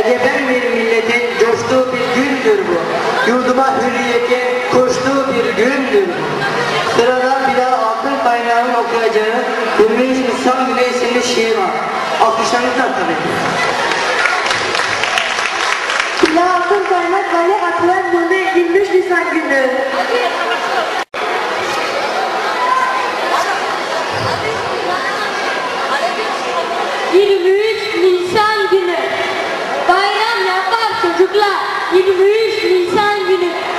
Egemen bir milletin coştuğu bir gündür bu. Yurduma hürriyete koştuğu bir gündür bu. Sırada bir daha altın kaynağın okuyacağı Gümüş İnsan Güne isimli şiir var. Alkışlarınızla tabii ki. Bila altın kaynak vali atılan bunu 23 Nisan günü. ...23 Nisan günü. Bayram yapar çocuklar. 23 Nisan günü.